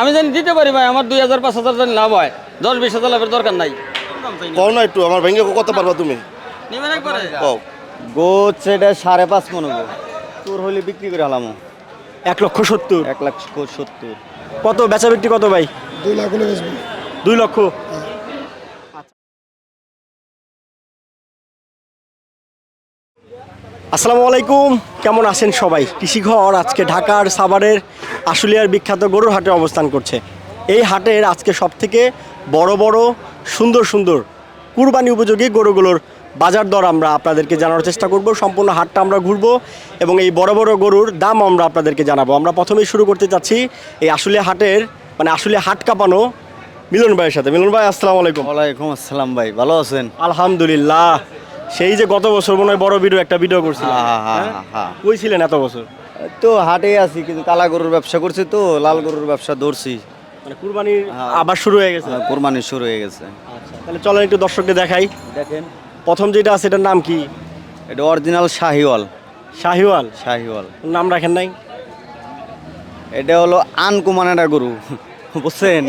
আমি জানি দিতে পারি ভাই আমার দুই হাজার পাঁচ হাজার জানি লাভ হয়। দশ বিশ হাজার লাভের দরকার নাই। কও না একটু আমার ভেঙে কত পারবা তুমি। নেবেন একবারে? কও। গোছ এটা সাড়ে পাঁচ মনে গো তোর হলে বিক্রি করে হলাম। এক লক্ষ সত্তর। এক লাখ সত্তর। কত বেচা বিক্রি কত ভাই? দুই লাখ দুই লক্ষ। আসসালামু আলাইকুম। কেমন আছেন সবাই? কৃষিঘর আজকে ঢাকার সাভারের আশুলিয়ার বিখ্যাত গরুর হাটে অবস্থান করছে। এই হাটের আজকে সব থেকে বড় বড় সুন্দর সুন্দর কুরবানি উপযোগী গরুগুলোর বাজার দর আমরা আপনাদেরকে জানানোর চেষ্টা করব। সম্পূর্ণ হাটটা আমরা ঘুরবো এবং এই বড় বড় গরুর দাম আমরা আপনাদেরকে জানাব। আমরা প্রথমেই শুরু করতে চাচ্ছি এই আশুলিয়া হাটের মানে আশুলিয়া হাট কাঁপানো মিলন ভাইয়ের সাথে। মিলন ভাই আসসালামু আলাইকুম। ওয়ালাইকুম আসসালাম ভাই। ভালো আছেন? আলহামদুলিল্লাহ। সেই যে গত বছর মনে হয় বড় ভিডিও একটা ভিডিও করছিল হ্যাঁ, হ্যাঁ, হ্যাঁ। কই ছিলেন এত বছর? তো হাটে আছি কিন্তু কালা গরুর ব্যবসা করছি তো লাল গরুর ব্যবসা ধরছি। মানে কুরবানির আবার শুরু হয়ে গেছে? কোরবানি শুরু হয়ে গেছে। আচ্ছা তাহলে চলেন একটু দর্শককে দেখাই। দেখেন। প্রথম যেটা আছে এটার নাম কি? এটা অরিজিনাল শাহিওয়াল। শাহিওয়াল? শাহিওয়াল। নাম রাখেন নাই? এটা হলো আনকুমান একটা গরু। বুঝছেন?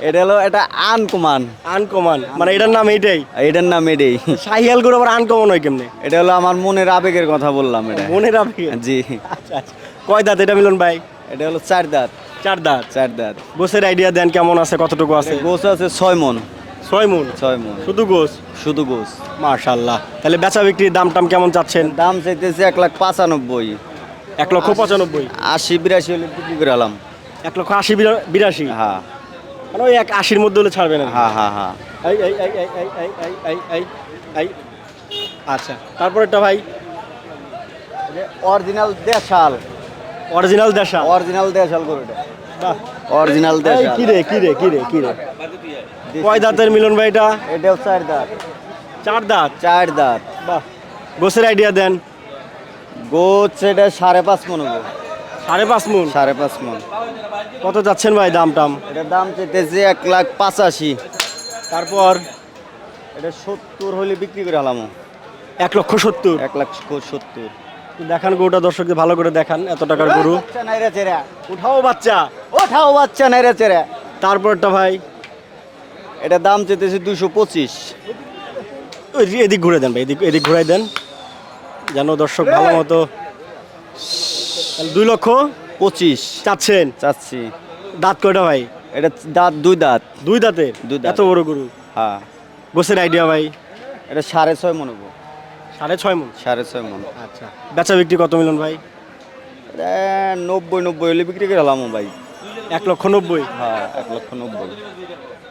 এটা হলো এটা আনকুমান। আনকমন। মানে এটার নাম এইটাই এটার নাম এটাই। শাহিয়াল গরু আবার আনকমন হয় কেমনে? এটা হলো আমার মনের আবেগের কথা বললাম এটা। মনে রাখি জি। আচ্ছা আচ্ছা। কয় দাঁত এটা মিলন ভাই? এটা হলো চার দাঁত। চার দাঁত? চার দাঁত। গোসের আইডিয়া দেন কেমন আছে কতটুকু আছে? গোছ আছে ছয় মন। ছয় মুন? ছয় মন। শুধু গোস শুধু গোছ। মার্শাল্লাহ তাহলে বেচা বিক্রির দাম টাম কেমন চাচ্ছেন? দাম চাইতেছে এক লাখ পাঁচানব্বই। এক লক্ষ পঁচানব্বই? আশি বিরাশি হলে বিক্রি করে আলাম এক লক্ষ আশি বিরা- বিরাশি? হ্যাঁ। মানে ওই এক আশির মধ্যে হলে ছাড়বেন আর কি। হ্যাঁ হ্যাঁ হ্যাঁ এই এই এই এই এই এই এই এই এই এই। আচ্ছা তারপরেরটা ভাই? অরিজিনাল দেশাল। অরিজিনাল দেশা অরিজিনাল দেশাল গরুটা। বাহ। অরিজিনাল দেশাল। কি রে কি রে কি রে কি রে? কয় দাঁতের মিলন ভাই এটা? এটাও চার দাঁত। চার দাঁত? চার দাঁত। বাহ। গোসের আইডিয়া দেন। গোছ এটা সাড়ে পাঁচ মন গো সাড়ে পাঁচ মুন। সাড়ে পাঁচ মন। কত যাচ্ছেন ভাই দাম টাম? এটার দাম চাইতেছে এক লাখ পাঁচাশি। তারপর এটা সত্তর হলে বিক্রি করে আলাম। এক লক্ষ সত্তর? এক লাখ সত্তর। দেখান গরুটা দর্শকদের ভালো করে দেখান এত টাকার গরু। চেরা উঠাও বাচ্চা। ওঠাও বাচ্চা নাই রে চেরা তারপরটা ভাই? এটা দাম চেতেছে দুশো পঁচিশ। এদিক ঘুরে দেন ভাই এদিক এদিক ঘুরাই দেন। যেন দর্শক ভালো মতো দুই লক্ষ? পঁচিশ। চাচ্ছেন? চাচ্ছি। দাঁত কয়টা ভাই? এটা দাঁত দুই দাঁত। দুই দাঁতে দুই দাঁত। এত বড় গরু? হ্যাঁ। গোসের আইডিয়া ভাই? এটা সাড়ে ছয় মনে গো সাড়ে ছয় মন? সাড়ে ছয় মন। আচ্ছা। বেচা বিক্রি কত মিলন ভাই? নব্বই নব্বই হলে বিক্রি করে আলাম ভাই। এক লক্ষ নব্বই? হ্যাঁ এক লক্ষ নব্বই।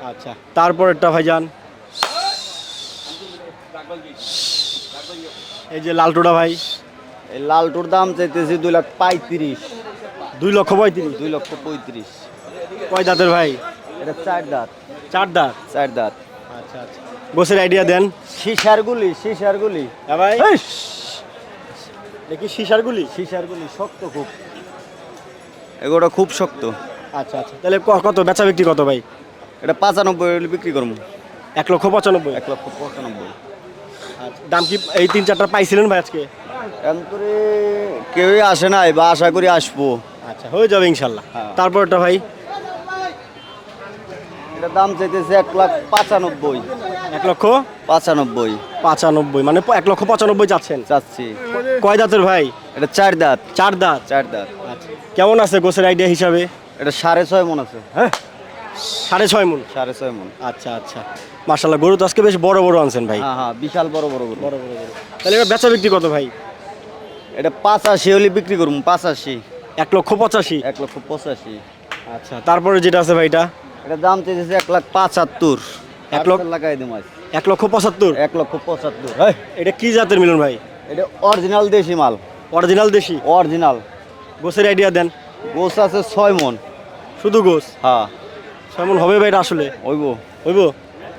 আচ্ছা। তারপরেরটা ভাই যান এই যে লালটুটা ভাই। এই লালটুর দাম চাইতেছি দুই লাখ পঁয়ত্রিশ। দুই লক্ষ পঁয়ত্রিশ। দুই লক্ষ পঁয়ত্রিশ। কয় দাঁতের ভাই? এটা চার দাঁত। চার দাঁত? চার দাঁত। আচ্ছা আচ্ছা। গোসের আইডিয়া দেন। সিসার গুলি সিসার গুলি। হ্যাঁ ভাই। দেখি সিসার গুলি। সিসার গুলি শক্ত খুব। এগুলো খুব শক্ত। আচ্ছা আচ্ছা। তাহলে কত? বেচা বিক্রি কত ভাই? এটা পাঁচানব্বই বিক্রি করব। এক লক্ষ পঁচানব্বই। এক লক্ষ পঁচানব্বই। আচ্ছা দাম কি এই তিন চারটা পাইছিলেন ভাই আজকে? এমন করে কেউই আসে নাই বা আশা করি আসব। আচ্ছা হয়ে যাবে ইনশাল্লাহ। হ্যাঁ। তারপরটা ভাই? এটা দাম চাইতেছে এক লাখ পাঁচানব্বই। এক লক্ষ? পাঁচানব্বই। পাঁচানব্বই মানে এক লক্ষ পঁচানব্বই চাচ্ছেন চাচ্ছি কয় দাঁতের ভাই? এটা চার দাঁত। চার দাঁত? চার দাঁত। আচ্ছা কেমন আছে গোসের আইডিয়া হিসাবে? এটা সাড়ে ছয় মন আছে। হ্যাঁ? সাড়ে ছয় মন? সাড়ে ছয় মন। আচ্ছা আচ্ছা। মার্শাল্লাহ গরু তো আজকে বেশ বড় বড় আনছেন ভাই। হ্যাঁ হ্যাঁ বিশাল বড় বড় গরু। বড় বড় গরু। তাহলে এবার বেচা বিক্রি কত ভাই? এটা পাঁচাশি হলে বিক্রি করব পাঁচাশি এক লক্ষ পঁচাশি। এক লক্ষ পঁচাশি। আচ্ছা তারপরে যেটা আছে ভাই এটা? এটা দাম চেয়েছে এক লাখ পাঁচাত্তর। এক লক্ষ- লাগাই দিম আজ। এক লক্ষ পঁচাত্তর? এক লক্ষ পঁচাত্তর। এটা কি জাতের মিলন ভাই? এটা অরিজিনাল দেশি মাল। অরিজিনাল দেশি? অরিজিনাল। গোসের আইডিয়া দেন। গোস আছে ছয় মন। শুধু গোস হ্যাঁ। ছয় মন হবে ভাই এটা আসলে? ওইব হইব?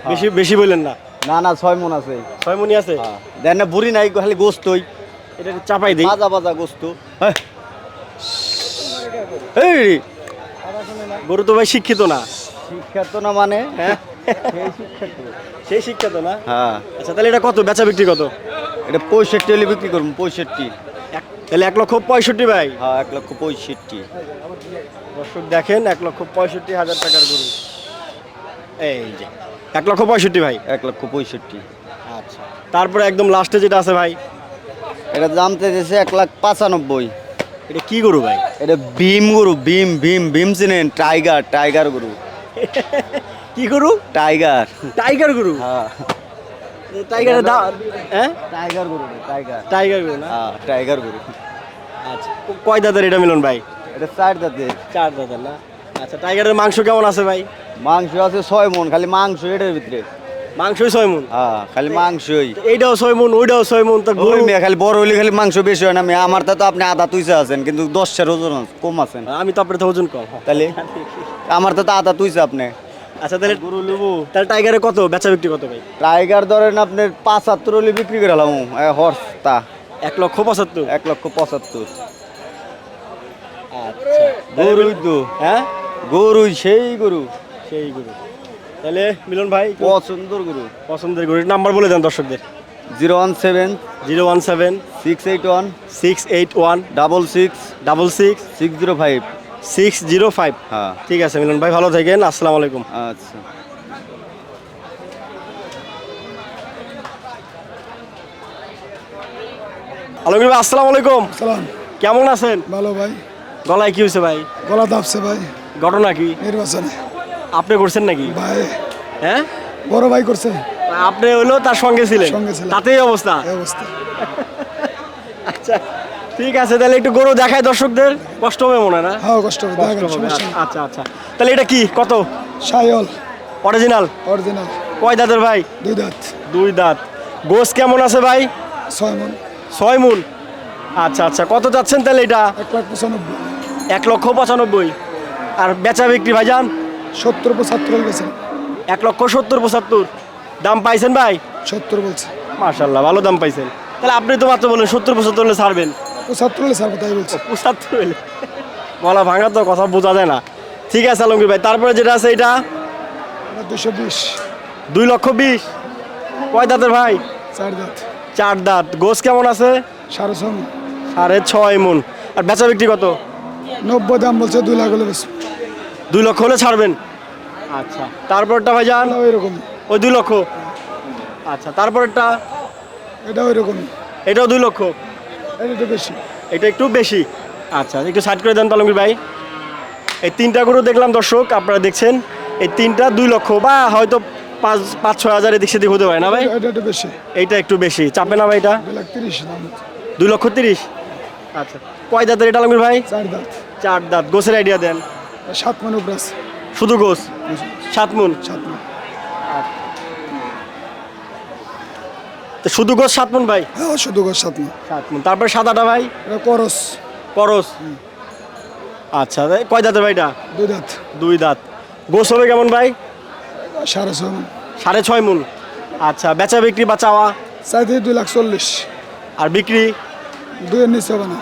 বেশি বেশি বললেন না? না না ছয় মন আছে। ছয় মনই আছে? হ্যাঁ। দেন না বুড়ি নাই খালি গোস্তই এটা চাপাই দিই। বাজা বাজা গোস্ত এই গরু তো ভাই শিক্ষিত না। শিক্ষাত না মানে? হ্যাঁ? সেই শিক্ষাত। শিক্ষিত না? হ্যাঁ। আচ্ছা তাহলে এটা কত? বেচা বিক্রি কত? এটা পঁয়ষট্টি হলে বিক্রি করুন পঁয়ষট্টি। তাহলে এক লক্ষ পঁয়ষট্টি ভাই? হ্যাঁ এক লক্ষ পঁয়ষট্টি। দর্শক দেখেন এক লক্ষ পঁয়ষট্টি হাজার টাকার গরু। এই যে। এক লক্ষ পঁয়ষট্টি ভাই? এক লক্ষ পঁয়ষট্টি। আচ্ছা। তারপরে একদম লাস্টে যেটা আছে ভাই? এটা দাম চাইতেছে এক লাখ পঁচানব্বই। এটা কি গরু ভাই? এটা ভীম গরু ভীম ভীম ভীম চিনেন টাইগার টাইগার গরু। কি গরু? টাইগার। টাইগার গরু? হ্যাঁ। টাইগারের দাম হ্যাঁ? টাইগার গরু টাইগার। টাইগার গরু না? হ্যাঁ টাইগার গরু। আচ্ছা কয় দাদার এটা মিলন ভাই? এটা চার দাঁতের। চার দাদার না? আচ্ছা টাইগারের মাংস কেমন আছে ভাই? মাংস আছে ছয় মন খালি মাংস এটার ভিতরে। মাংসই ছয় মন হ্যাঁ খালি মাংসই। এইটাও ছয় মন ওইটাও ছয় মন তো গরু মেয়ে খালি বড় হইলে খালি মাংস বেশি হয় না মেয়ে। আমার তো আপনি আধা তুইছে আছেন কিন্তু দশটার ওজন কম আছেন। আমি তো আপনার তো ওজন কম। তাহলে? আমার তো আধা তুইছে আপনি। আচ্ছা তাহলে গরু নেব তাহলে টাইগারে কত? বেচা বিক্রি কত ভাই? টাইগার ধরেন আপনার পাঁচাত্তর হলে বিক্রি করে হলাম হর্স তা এক লক্ষ পঁচাত্তর। এক লক্ষ পঁচাত্তর। আচ্ছা। গরুই তো হ্যাঁ? গরুই সেই গরু। সেই গরু। তাহলে মিলন ভাই পছন্দর গরু। পছন্দের গরুর নাম্বার বলে দেন দর্শকদের। Zero one seven zero one seven six eight one six eight one double six double six six zero five. Six zero five. হ্যাঁ। ঠিক আছে মিলন ভাই ভালো থাকেন। আসসালামু আলাইকুম। আচ্ছা। আলমগীর ভাই আসসালামু আলাইকুম। সালাম। কেমন আছেন? ভালো ভাই। গলায় কি হয়েছে ভাই? গলা দাপছে ভাই। ঘটনা কি? নির্বাচনে। আপনি করছেন নাকি? ভাই। হ্যাঁ? বড় ভাই করছে। আপনি হইল তার সঙ্গে ছিলেন? সঙ্গে ছিলাম। তাতেই অবস্থা? এই অবস্থা। আচ্ছা ঠিক আছে তাহলে একটু গরু দেখায় দর্শকদের। কষ্ট হবে মনে হয় না? হ্যাঁ কষ্ট হবে। কষ্ট দেখেন হবে। সমস্যা নেই। আচ্ছা আচ্ছা। তাহলে এটা কি? কত? সায়ল অরিজিনাল অরিজিনাল কয় দাঁতের ভাই? দুই দাঁত। দুই দাঁত। গোস কেমন আছে ভাই? ছয় মন। ছয় মুন। আচ্ছা আচ্ছা। কত যাচ্ছেন তাহলে এটা? এক লাখ পঁচানব্বই। এক লক্ষ পঁচানব্বই। আর বেচা বিক্রি ভাইজান? সত্তর পঁচাত্তর বলছে। এক লক্ষ সত্তর পঁচাত্তর। দাম পাইছেন ভাই? সত্তর বলছে। মার্শাল্লাহ ভালো দাম পাইছেন। তাহলে আপনি তো মাত্র বলেন সত্তর পঁচাত্তর হলে ছাড়বেন। পঁচাত্তর হলে স্যার তাই বলছে। পঁচাত্তর হলে? গলা ভাঙা তো কথা বোঝা যায় না। ঠিক আছে আলমগীর ভাই তারপরে যেটা আছে এটা? দুশো বিশ। দুই লক্ষ বিশ। কয় দাঁতের ভাই? চার দাঁত। চার দাঁত। গোস কেমন আছে? সাড়ে ছ সাড়ে ছয় মন। আর বেচা বিক্রি কত? নব্বই দাম বলছে দুই লাখ হলে বেশ দুই লক্ষ হলে ছাড়বেন। আচ্ছা। তারপরটা ভাইজান? ওই রকম ওই দুই লক্ষ। আচ্ছা তারপরটা এটা ওই রকম এটাও দুই লক্ষ। এটা একটু বেশি। এটা একটু বেশি। আচ্ছা একটু সাইড করে দেন তালঙ্গীর ভাই। এই তিনটা গরু দেখলাম দর্শক আপনারা দেখছেন এই তিনটা দুই লক্ষ বা হয়তো পাঁচ পাঁচ ছয় হাজার এদিক সেদিক হতে পারে না ভাই? এটা একটু বেশি। এইটা একটু বেশি। চাপে না ভাই এটা? দুই লক্ষ তিরিশ? আচ্ছা। কয় দাঁতের এটা আলমগীর ভাই? চার দাঁত। চার দাঁত। গোসের আইডিয়া দেন। সাত মন উপরে আছে শুধু গোস? সাত মুন সাত মন তো শুধু গোস সাত মুন ভাই? হ্যাঁ শুধু গছ সাত মন সাত মুন তারপরে সাদাটা ভাই? এটা করস। করস। আচ্ছা কয় দাঁতের ভাই এটা? দুই দাঁত। দুই দাঁত। গোস হবে কেমন ভাই? সাড়ে ছ মন। সাড়ে ছয় মুন। আচ্ছা বেচা বিক্রি বা চাওয়া? চাইতে দুই লাখ চল্লিশ। আর বিক্রি? দুইয়ের নিচে হবে না।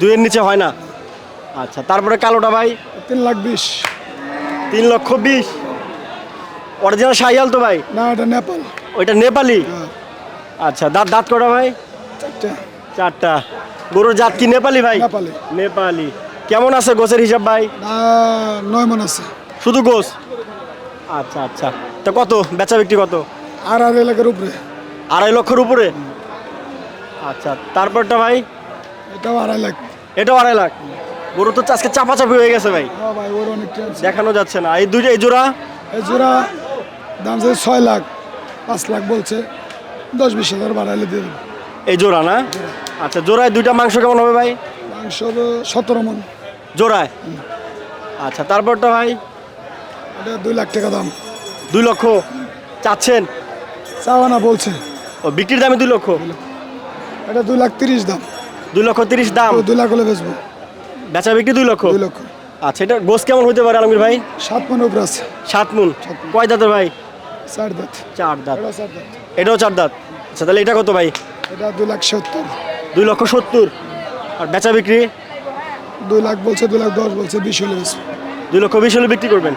দুইয়ের নিচে হয় না। আচ্ছা তারপরে কালোটা ভাই? তিন লাখ বিশ। তিন লক্ষ বিশ। অরিজিনাল শাহিয়াল তো ভাই? না এটা নেপাল। ওইটা নেপালি? হ্যাঁ। আচ্ছা দাঁত দাঁত কটা ভাই? চারটে। চারটা। গরুর জাত কি নেপালি ভাই? নেপালি। নেপালি। কেমন আছে গোছের হিসাব ভাই? নয় মন আছে। শুধু গোস আচ্ছা আচ্ছা। তো কত? বেচা বিক্রি কত? আর আর এলাকার উপরে। আড়াই লক্ষের উপরে? আচ্ছা তারপরটা ভাই? এটাও আড়াই লাখ। এটাও আড়াই লাখ। গরু তো আজকে চাপাচাপি হয়ে গেছে ভাই। হ্যাঁ ভাই ওর অনেক টেনশন। দেখানো যাচ্ছে না। এই দুইটা এই জোড়া? এই জোড়া দাম চাই ছয় লাখ পাঁচ লাখ বলছে। দশ বিশ হাজার বাড়াইলে দিয়ে দেবো। এই জোড়া না? আচ্ছা জোড়ায় দুইটা মাংস কেমন হবে ভাই? মাংস হবে সতেরো মন। জোড়ায়? আচ্ছা তারপরটা ভাই? এটা দুই লাখ টাকা দাম। দুই লক্ষ। চাচ্ছেন? চাওয়া না বলছে। ও বিক্রির দামে দুই লক্ষ? এটা দুই লাখ তিরিশ দাম। দুই লক্ষ তিরিশ দাম। দুই লাখ হলে বেচবো। বেচা বিক্রি দুই লক্ষ? দুই লক্ষ। আচ্ছা এটা গোস কেমন হতে পারে আলমগীর ভাই? সাত মন উপরে আছে। সাত মুন। কয় দাঁতের ভাই? চার দাঁত। চার দাঁত। এটাও চার দাঁত। আচ্ছা তাহলে এটা কত ভাই? এটা দুই লাখ সত্তর। দুই লক্ষ সত্তর। আর বেচা বিক্রি? দুই লাখ বলছে দুই লাখ দশ বলছে বিশ হলে দুই লক্ষ বিশ হলে বিক্রি করবেন?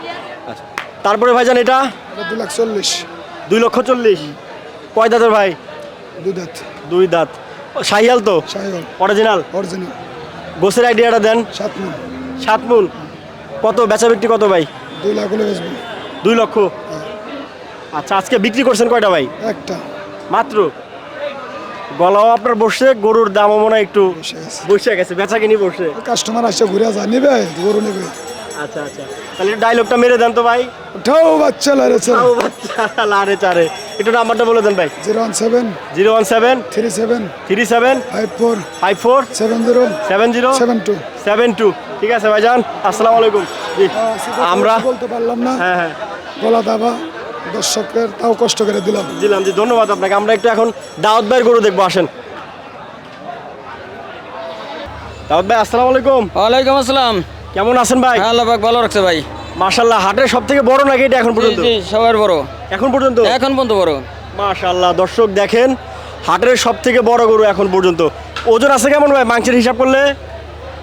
আচ্ছা তারপরে ভাইজান এটা? দুই লাখ চল্লিশ। দুই লক্ষ চল্লিশ। কয় দাঁতের ভাই? দুই দাঁত। দুই দাঁত। শাহিয়াল তো? সাহেব অরিজিনাল অরিজিনাল গোসের আইডিয়াটা দেন। সাত মন সাত মুন কত? বেচা বিক্রি কত ভাই? দুই লাখ হলে বেচবো। দুই লক্ষ? আচ্ছা আজকে বিক্রি করছেন কয়টা ভাই? একটা। মাত্র? গলাও আপনার বসে গরুর দামও মনে হয় একটু বসে গেছে বেচা কিনি বসে। কাস্টমার আসছে ঘুরে যা নেবে গরু নেবে। আচ্ছা আচ্ছা। তাহলে ডায়লগটা মেরে দেন তো ভাই। ওঠাও বাচ্চা লারেছে তাও বাচ্চা লারে চারে। একটু নাম্বারটা বলে দেন ভাই। Zero one seven zero one seven three seven three seven five four five four seven zero seven zero seven two seven two. ঠিক আছে ভাইজান আসসালামু আলাইকুম। জি আমরা বলতে পারলাম না। হ্যাঁ হ্যাঁ। গলা দাবা দর্শকের তাও কষ্ট করে দিলাম। দিলাম জি ধন্যবাদ আপনাকে। আমরা একটু এখন দাওয়াত ভাইয়ের গরু দেখব আসেন। দাওয়াত ভাই আসসালামু আলাইকুম। ওয়ালাইকুম আসসালাম। কেমন আছেন ভাই? হ্যাঁ আল্লাহ ভালো রাখছে ভাই। মাশাল্লাহ হাটের সব থেকে বড় নাকি এটা এখন পর্যন্ত? সবার বড়। এখন পর্যন্ত? এখন পর্যন্ত বড়। মাশাল্লাহ দর্শক দেখেন হাটের সব থেকে বড় গরু এখন পর্যন্ত। ওজন আছে কেমন ভাই? মাংসের হিসাব করলে?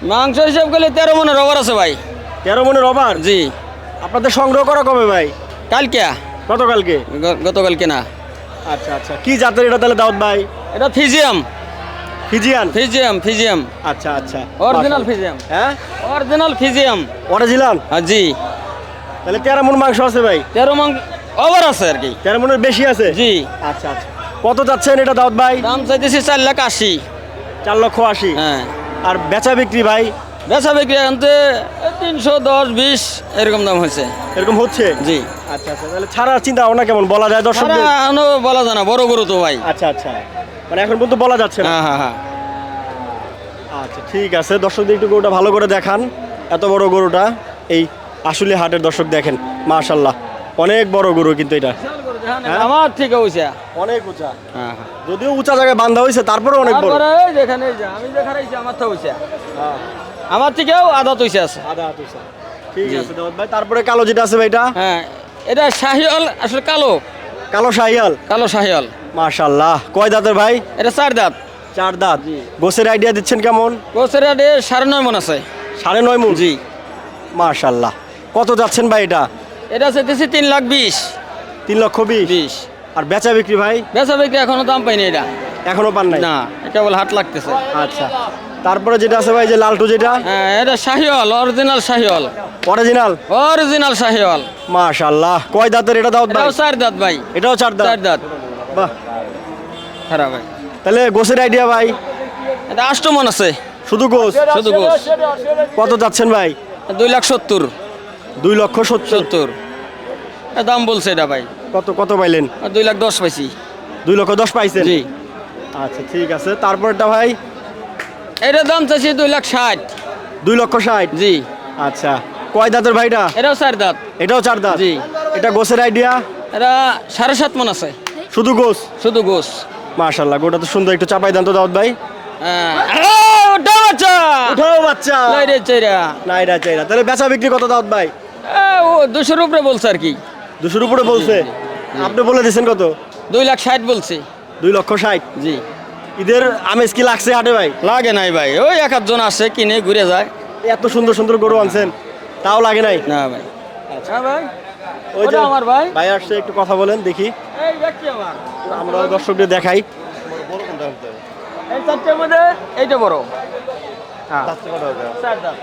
মাংস হিসাব করলে তেরো মনে রবার আছে ভাই। তেরো মনের রবার? জি। আপনাদের সংগ্রহ করা কবে ভাই? কালকে? গতকালকে? গ- গতকাল কেনা আচ্ছা আচ্ছা। কি জাতের এটা তাহলে দাওয়াত ভাই? এটা ফিজিয়াম। ফিজিয়ান? ফিজিয়াম ফিজিয়াম। আচ্ছা আচ্ছা। অরিজিনাল ফিজিয়াম। হ্যাঁ? অরিজিনাল ফিজিয়াম। অরিজিনাল হ্যাঁ জি। তাহলে তেরো মন মাংস আছে ভাই? তেরো মাং ওভার আছে আর কি। তেরো মনের বেশি আছে? জি। আচ্ছা আচ্ছা। কত যাচ্ছেন এটা দাওয়াত ভাই? দাম চাইতেছি চার লাখ আশি। চার লক্ষ আশি। হ্যাঁ। আর বেচা বিক্রি ভাই? বেচা বিক্রি এখানতে তিনশো দশ বিশ এরকম দাম হয়েছে। এরকম হচ্ছে? জি। আচ্ছা আচ্ছা। তাহলে ছাড়ার চিন্তা ভাবনা কেমন? বলা যায় দর্শক এখনও বলা যায় না বড় গরু তো ভাই। আচ্ছা আচ্ছা। মানে এখন পর্যন্ত বলা যাচ্ছে না। হ্যাঁ হ্যাঁ হ্যাঁ। আচ্ছা ঠিক আছে। দর্শকদের একটু গরুটা ভালো করে দেখান। এত বড় গরুটা এই আসলে হাটের দর্শক দেখেন মাশাল্লাহ অনেক বড় গরু কিন্তু এটা। হ্যাঁ? আমার ঠিক হয়েছে অনেক উঁচা। হ্যাঁ হ্যাঁ। যদিও উঁচা জায়গায় বান্ধা হয়েছে তারপরে অনেক বড়। যেখানে আমি যেখানে আমার তো হয়েছে আমার থেকেও আদা তৈছে আছে। হাত উঁচা। ঠিক আছে দাউদ ভাই। তারপরে কালো যেটা আছে ভাই এটা হ্যাঁ এটা শাহিওয়াল আসলে কালো। কালো শাহিয়াল কালো শাহিওয়াল। মাশাল্লাহ কয় দাঁতের ভাই? এটা চার দাঁত। চার দাঁত। গোসের আইডিয়া দিচ্ছেন কেমন? গোসের আডে সাড়ে নয় মন আছে। সাড়ে নয় মন? জি। মাশাল্লাহ কত যাচ্ছেন ভাই এটা? এটা চাইতেছি তিন লাখ বিশ। তিন লক্ষ বিশ? আর বেচা বিক্রি ভাই? বেচা বিক্রি এখনও দাম পাইনি এটা। এখনও পান নাই? না এটা বলে হাট লাগতেছে। আচ্ছা। তারপরে যেটা আছে ভাই যে লালটু যেটা? হ্যাঁ এটা Sahiwal original Sahiwal. Original original Sahiwal. মাশাল্লাহ কয় দাঁতের এটা দাও ভাই? চার দাঁত ভাই। এটাও চার দাঁত? চার দাঁত। বাহ। খারাপ ভাই। তাহলে গোসের আইডিয়া ভাই? এটা আষ্ট মন আছে। শুধু গোস শুধু গোস কত যাচ্ছেন ভাই? দুই লাখ সত্তর। দুই লক্ষ সত্তর। দাম বলছে এটা ভাই। কত কত পাইলেন? আর দুই লাখ দশ পাইছি। দুই লক্ষ দশ পাইছেন? জি। আচ্ছা ঠিক আছে। তারপরটা ভাই? এটার দাম চাইছি দুই লাখ ষাট। দুই লক্ষ ষাট? জি। আচ্ছা। কয় দাঁতের ভাইটা? এটাও চার দাঁত। এটাও চার দাঁত? জি। এটা গোসের আইডিয়া এটা সাড়ে সাত মন আছে। শুধু গোস শুধু গোস মাশাল্লাহ গোটা তো সুন্দর। একটু চাপাই দেন তো দাউদ ভাই। হ্যাঁ। ওটা বাচ্চা! উঠাও বাচ্চা! লাই রে চেরা নাই না চাই না তাহলে বেচা বিক্রি কত দাউদ ভাই? ও দুশোর উপরে বলছে আর কি। দুশোর উপরে বলছে? আপনি বলে দিয়েছেন কত? দুই লাখ ষাট বলছে। দুই লক্ষ ষাট? জি। ঈদের আমেজ কি লাগছে হাটে ভাই? লাগে নাই ভাই। ওই এক আধজন আসে কিনে ঘুরে যায়। এত সুন্দর সুন্দর গরু আনছেন তাও লাগে নাই? না ভাই। হ্যাঁ ভাই। ওই ওটা আমার ভাই। ভাই আসছে একটু কথা বলেন দেখি। এই ব্যক্তি আমার আমরা দর্শকদের দেখাই। এই চারটের মধ্যে এইটা বড়। হ্যাঁ। চার দাম।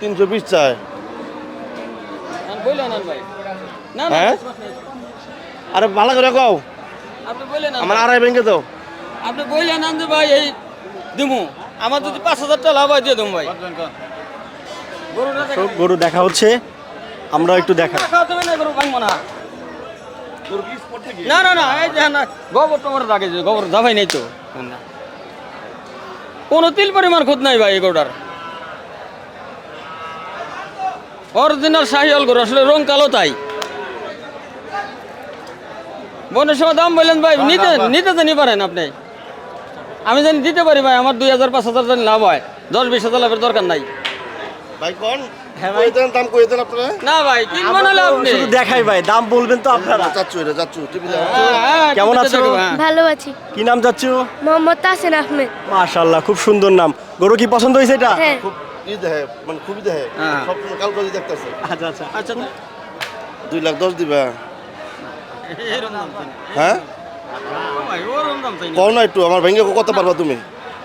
তিনশো বিশ চায় হ্যাঁ? আরে ভালো করে কও। আমার আড়াই ব্যাংকে তো আপনি বললেন যে ভাই এই দিমু। আমার যদি পাঁচ হাজার টাকা লাভ হয় দিয়ে দেবো ভাই। গরু দেখা হচ্ছে। আমরা একটু দেখা। না না। না না না এই যে না গোবর টোবর রাখে গোবর দাবাই নেই তো। কোনো তিল পরিমাণ খুদ নাই ভাই এই গরুটার। অরিজিনাল শাহিয়াল গরু আসলে রং কালো তাই। বনের সময় দাম বললেন ভাই নিতে নিতে তো নি পারেন আপনি। আমি জানি দিতে পারি ভাই আমার দুই হাজার পাঁচ হাজার জানি লাভ হয়। দশ বিশ হাজার লাভের দরকার নাই। ভাই কোন? হ্যাঁ ভাই। কই দেন দাম কই দেন আপনারা? না ভাই আপনি। শুধু দেখাই ভাই দাম বলবেন তো আপনারা। যাচ্ছু এটা যাচ্ছু টিভি হ্যাঁ, হ্যাঁ, কেমন আছো? হ্যাঁ। ভালো আছি। কি নাম চাচ্ছু মোহাম্মদ তাসিন আহমেদ। মাশাল্লাহ খুব সুন্দর নাম। গরু কি পছন্দ হয়েছে এটা? হ্যাঁ। খুব ই দেখে মানে খুবই দেখে হ্যাঁ। সব দেখতেছে। আচ্ছা আচ্ছা। আচ্ছা দুই লাখ দশ দিবা। এরকম দাম তো। হ্যাঁ? ভাই ওরম দাম চাই কও না একটু আমার ভেঙে কত পারবা তুমি?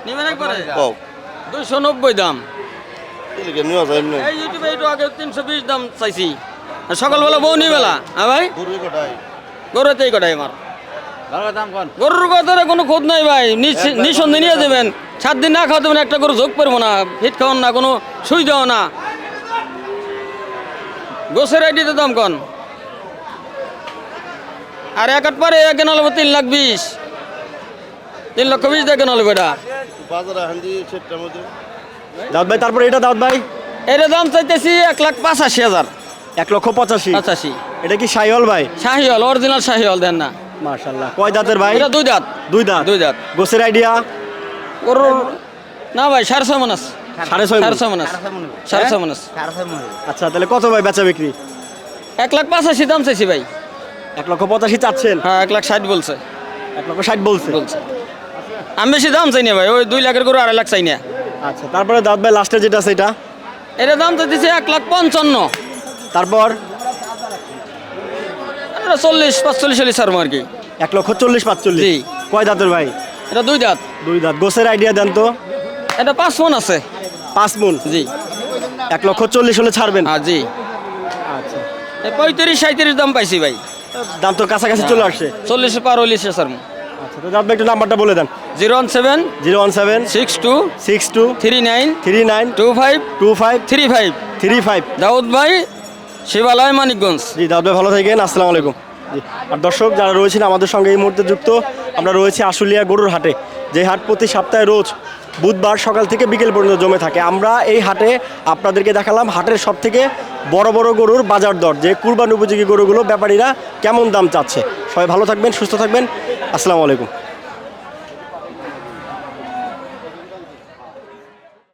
নিবেন একবারে? কও। দুইশো নব্বই দাম। এদিকে নেওয়া যায় এমনি। এই ইউটিউবে একটু আগে তিনশো বিশ দাম চাইছি। আর সকালবেলা বউনি বেলা হ্যাঁ ভাই? গরু কটাই গরুতেই কটাই আমার। গরুর কথার কোনো খোঁজ নাই ভাই নিস- নিঃসন্দেহে নিয়ে যাবেন। সাত দিন না খাওয়াতে পারেন একটা গরু যোগ পারব না ফিট খাওয়ান না কোনো সুই দেওয়া না। গোসের আইডিতে দাম কন। আর এক আট পারে এক নেব তিন লাখ বিশ। তিন লক্ষ বিশ দেখে নেব এটা। দাউদ ভাই তারপরে এটা দাউদ ভাই? এটা দাম চাইতেছি এক লাখ পাঁচাশি হাজার। এক লক্ষ পঁচাশি। পঁচাশি। এটা কি সাইহল ভাই? শাহিওয়াল অরিজিনাল শাহিওয়াল দেন না। মার্শাল্লাহ কয় দাঁতের ভাই? এটা দুই দাঁত। দুই দাঁত। দুই দাঁত। গোসের আইডিয়া গরুর না ভাই সাড়ে ছয় মন আছে সাড়ে ছয় সাড়ে। ছয় মন আছে সাড়ে ছয় মন আছে আচ্ছা তাহলে কত ভাই বেচা বিক্রি? এক লাখ পাঁচাশি দাম চাইছি ভাই। এক লক্ষ পঁচাশি চাচ্ছেন? হ্যাঁ এক লাখ ষাট বলছে। এক লক্ষ ষাট বলছে? বলছে। আমি বেশি দাম চাই না ভাই ওই দুই লাখের গরু আড়াই লাখ চাই না। আচ্ছা তারপরে দাউদ ভাই লাস্টে যেটা আছে এটা? এটা দাম চাইতেছি এক লাখ পঞ্চান্ন। তারপর? এটা চল্লিশ পাঁচচল্লিশ চল্লিশ আর আর কি। এক লক্ষ চল্লিশ পাঁচচল্লিশ। জি। কয় দাঁতের ভাই? এটা দুই দাঁত। দুই দাঁত। গোসের আইডিয়া দেন তো। এটা পাঁচ মন আছে। পাঁচ মুন? জি। এক লক্ষ চল্লিশ হলে ছাড়বেন? হ্যাঁ জি। আচ্ছা। এই পঁয়ত্রিশ সাঁত্রিশ দাম পাইছি ভাই। দাম তো কাছাকাছি চলে আসছে। চল্লিশ পার হইলিশ স্যার আচ্ছা তো একটু নাম্বারটা বলে দেন। Zero one seven zero one seven six two six two three nine three nine two five two five three five. Three five. Daud ভাই শিবালয়, মানিকগঞ্জ। জি ভাই ভালো থাকেন, আসসালামু আলাইকুম। জি, আর দর্শক যারা রয়েছেন আমাদের সঙ্গে এই মুহূর্তে যুক্ত, আমরা রয়েছি আশুলিয়া গরুর হাটে, যে হাট প্রতি সপ্তাহে রোজ বুধবার সকাল থেকে বিকেল পর্যন্ত জমে থাকে। আমরা এই হাটে আপনাদেরকে দেখালাম হাটের সব থেকে বড় বড় গরুর বাজার দর, যে কুরবান উপযোগী গরুগুলো ব্যাপারীরা কেমন দাম চাচ্ছে। সবাই ভালো থাকবেন, সুস্থ থাকবেন। আসসালামু আলাইকুম।